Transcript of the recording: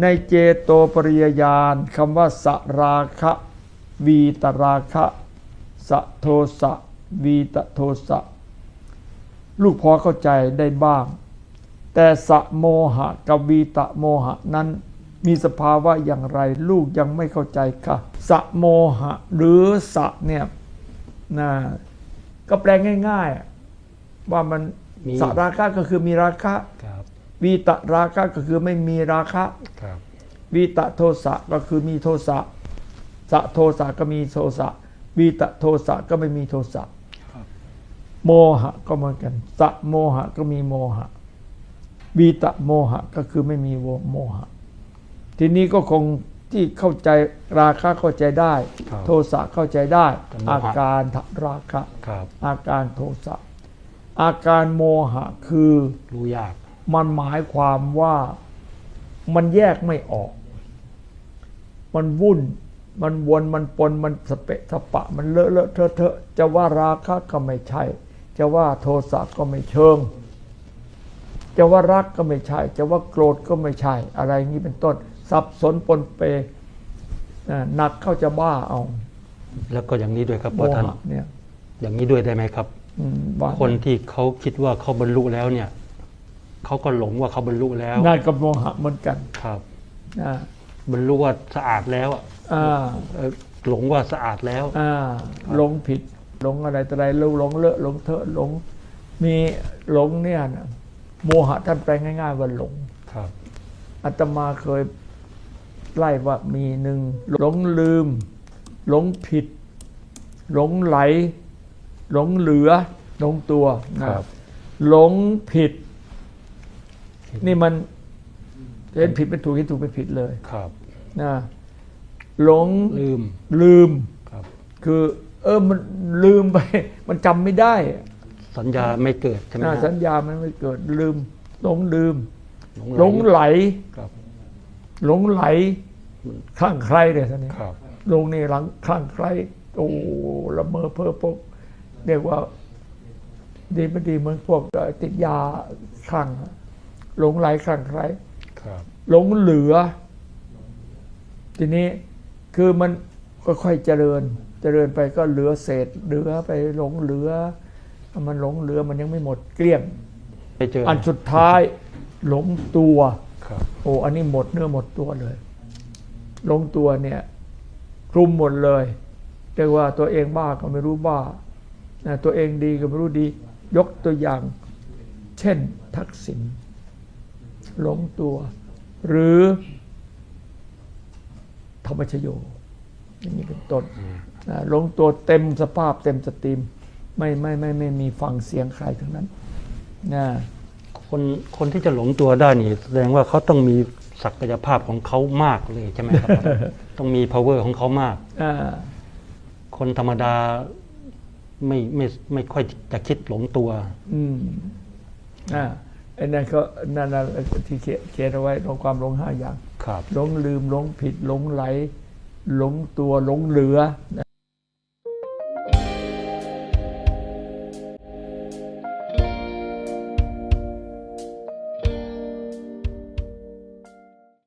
ในเจโตปริยญาณคำว่าสราคะวีตราคะสะโทสะวีตโทสะลูกพอเข้าใจได้บ้าง แต่สะโมหะกับวีตะโมหะนั้นมีสภาวะอย่างไรลูกยังไม่เข้าใจค่ะ สะโมหะ หรือสะเนี่ยนะก็แปลง่าย ๆ ว่ามันมีสะราคะก็คือมีราคะครับ วีตะราคะก็คือไม่มีราคะครับวีตะโทสะก็คือมีโทสะสะโทสะก็มีโทสะวีตะโทสะก็ไม่มีโทสะครับโมหะก็เหมือนกันสะโมหะก็มีโมหะวีตะโมหะก็คือไม่มีโมหะ ทีนี้ก็คงที่เข้าใจราคะเข้าใจได้ครับโทสะเข้าใจได้แต่โมหะอาการราคะครับอาการโทสะอาการโมหะคือรู้ยาก มันหมายความว่ามันแยกไม่ออก มันวุ่น มันวนมันปนมันสเปะสปะ มันเลอะเลอะเทอะเทอะจะว่าราคะก็ไม่ใช่ จะว่าโทสะก็ไม่เชิง จะว่ารักก็ไม่ใช่ จะว่าโกรธก็ไม่ใช่ อะไรอย่างนี้เป็นต้น สับสนปนเปอ่าหนักเข้าจะบ้าเอา แล้วก็อย่างนี้ด้วยครับโมพ่อท่านหะเนี่ย อย่างนี้ด้วยได้ไหมครับอืมว่าคนที่เขาคิดว่าเขาบรรลุแล้วเนี่ย เขาก็หลงว่าเขาบรรลุแล้วนั่นกับโมหะเหมือนกันครับอ่าบรรลุว่าสะอาดแล้วอะอ่าเอ่อหลงว่าสะอาดแล้วอ่าหลงผิดหลงอะไรต่ออะไรหลงหลงเลอะหลงเถอะหลง มีหลงเนี่ยนะโมหะท่านแปลง่ายๆว่าหลงครับอาตมาเคยไล่ว่ามีหนึ่งหลงลืม หลงผิด หลงไหล หลงเหลือ หลงตัวนะครับหลงผิด นี่มันเห็นผิดเป็นถูกเห็นถูกเป็นผิดเลยครับนะหลงลืมลืมครับ คือ เออมันลืมไป มันจำไม่ได้อะสัญญาไม่เกิดใช่ไหมน่าฮะสัญญามันไม่เกิดลืมหลงลืมหหลงไหลครับหลงไหลคลั่งใครเนี่ยท่านนี้ครับลงนี่หลังคลั่งใครโอ้ละเมอเพ้อพกเรียกว่า ดีไม่ดีเหมือนพวกเอ่อติดยาคลั่งอะ หลงไหลคลั่งใครครับหลงเหลือ ทีนี้คือมันค่อยๆเจริญ เจริญไปก็เหลือเศษ เหลือไปหลงเหลือ มันหลงเหลือมันยังไม่หมดเกลี้ยงไม่เจออันสุดท้ายหลงตัวครับโอ้อันนี้หมดเนื้อหมดตัวเลยหลงตัวเนี่ยคลุมหมดเลยเรียกว่าตัวเองบ้าก็ไม่รู้บ้านะตัวเองดีก็ไม่รู้ดี ยกตัวอย่าง เช่นทักษิณ หลงตัว หรือธรรมชโยอย่างนี้เป็นต้นนะหลงตัวเต็มสภาพเต็มสตรีม ไม่ไม่ไม่ไม่มีฟังเสียงใครทั้งนั้นนะคนคนที่จะหลงตัวได้นี่แสดงว่าเขาต้องมีศักยภาพของเขามากเลยใช่ไหมครับ ต้องมี power ของเขามากอ่าคนธรรมดาไม่ไม่ไม่ค่อยจะคิดหลงตัว อืมอ่า ไอ้นั่นก็นั่นน่ะที่เขียนเขียนเอาไว้ลงความหลงห้าอย่างครับหลงลืมหลงผิดหลงไหลหลงตัวหลงเหลือ